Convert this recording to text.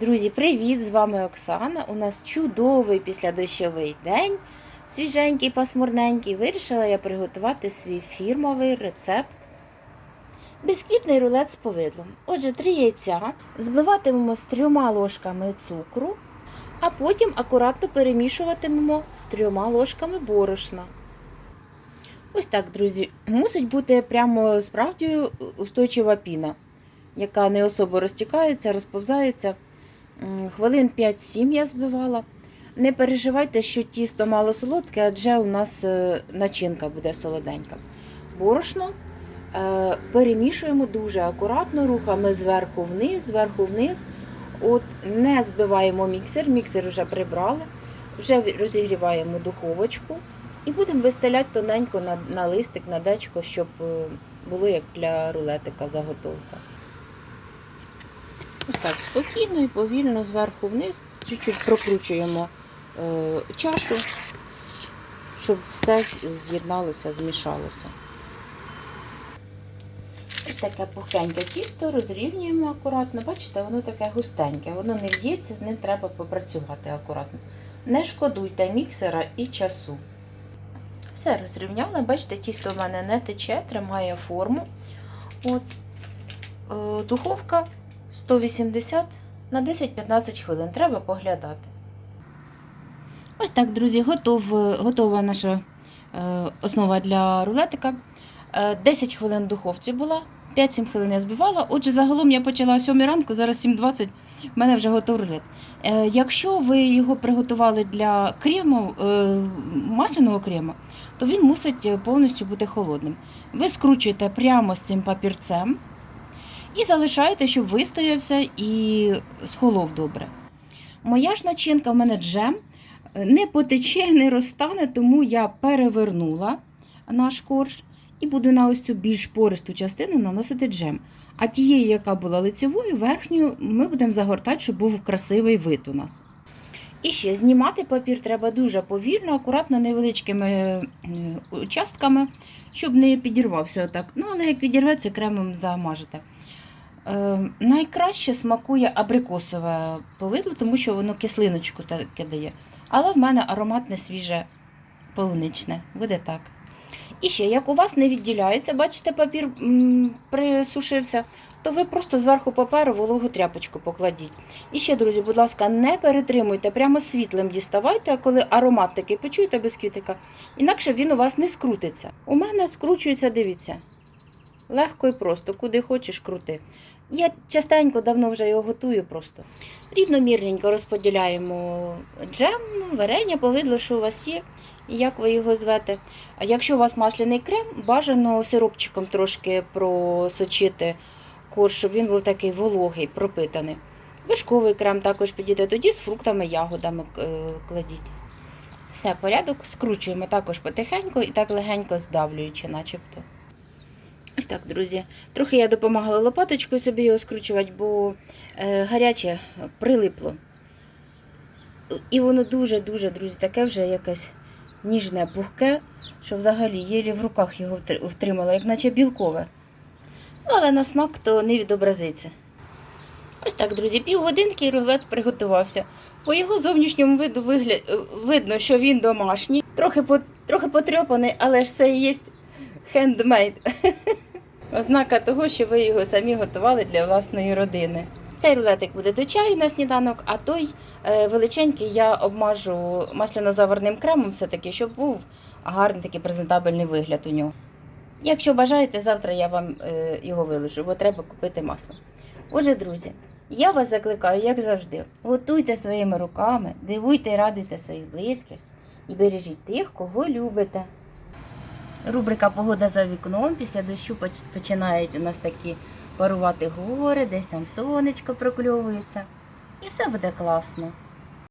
Друзі, привіт! З вами Оксана. У нас чудовий післядощовий день, свіженький, пасмурненький. Вирішила я приготувати свій фірмовий рецепт. Бісквітний рулет з повидлом. Отже, три яйця збиватимемо з трьома ложками цукру, а потім акуратно перемішуватимемо з трьома ложками борошна. Ось так, друзі, мусить бути прямо справді устойчива піна, яка не особо розтікається, розповзається. Хвилин 5-7 я збивала. Не переживайте, що тісто мало солодке, адже у нас е, начинка буде солоденька. Борошно е, перемішуємо дуже акуратно, рухами зверху вниз, зверху вниз. От Не збиваємо міксер, міксер вже прибрали, вже розігріваємо духовочку і будемо вистеляти тоненько на, на листик, на дечко, щоб е, було як для рулетика заготовка. Ось так спокійно і повільно зверху вниз, чуть-чуть прокручуємо е, чашу, щоб все з'єдналося, змішалося. Ось таке пухеньке тісто розрівнюємо акуратно. Бачите, воно таке густеньке, воно не в'ється, з ним треба попрацювати акуратно. Не шкодуйте міксера і часу. Все розрівняли, бачите, тісто в мене не тече, тримає форму. От, е, духовка 180 на 10-15 хвилин. Треба поглядати. Ось так, друзі, готов, готова наша е, основа для рулетика. Е, 10 хвилин в духовці була, 5-7 хвилин я збивала. Отже, загалом я почала о 7 ранку, зараз 7.20, в мене вже готовий рулет. Е, якщо ви його приготували для крему, е, масляного крему, то він мусить е, повністю бути холодним. Ви скручуєте прямо з цим папірцем і залишаєте, щоб вистоявся і схолов добре. Моя ж начинка в мене джем не потече, не розтане, тому я перевернула наш корж і буду на ось цю більш пористу частину наносити джем. А тією, яка була лицевою, верхньою, ми будемо загортати, щоб був красивий вид у нас. І ще знімати папір треба дуже повільно, акуратно невеличкими е, участками, щоб не підірвався отак. Ну, але як відірветься, кремом замажете. Е, найкраще смакує абрикосове повидло, тому що воно кислиночку таке дає. Але в мене ароматне свіже полуничне. Буде так. І ще, як у вас не відділяється, бачите, папір м, присушився, то ви просто зверху паперу вологу тряпочку покладіть. І ще, друзі, будь ласка, не перетримуйте, прямо світлим діставайте, коли аромат такий почуєте бісквітика, інакше він у вас не скрутиться. У мене скручується, дивіться. Легко і просто, куди хочеш, крути. Я частенько давно вже його готую просто. Рівномірненько розподіляємо джем, варення, повидло, що у вас є, і як ви його звете. А якщо у вас масляний крем, бажано сиропчиком трошки просочити корж, щоб він був такий вологий, пропитаний. Вишковий крем також підійде, тоді з фруктами, ягодами е, кладіть. Все, порядок, скручуємо також потихеньку і так легенько здавлюючи, начебто. Так, друзі. Трохи я допомагала лопаточкою собі його скручувати, бо е, гаряче прилипло. І воно дуже-дуже, друзі, таке вже якесь ніжне, пухке, що взагалі єлі в руках його втр- втримала, як наче білкове. Ну, але на смак то не відобразиться. Ось так, друзі, півгодинки і рулет приготувався. По його зовнішньому виду вигля... видно, що він домашній. Трохи, по... Трохи потрьопаний, але ж це і є хендмейд. Ознака того, що ви його самі готували для власної родини. Цей рулетик буде до чаю на сніданок, а той е, величенький я обмажу масляно-заварним кремом, все-таки, щоб був гарний такий презентабельний вигляд у нього. Якщо бажаєте, завтра я вам е, його вилежу, бо треба купити масло. Отже, друзі, я вас закликаю, як завжди, готуйте своїми руками, дивуйте і радуйте своїх близьких і бережіть тих, кого любите. Рубрика Погода за вікном. Після дощу починають у нас такі парувати гори, десь там сонечко прокльовується. І все буде класно.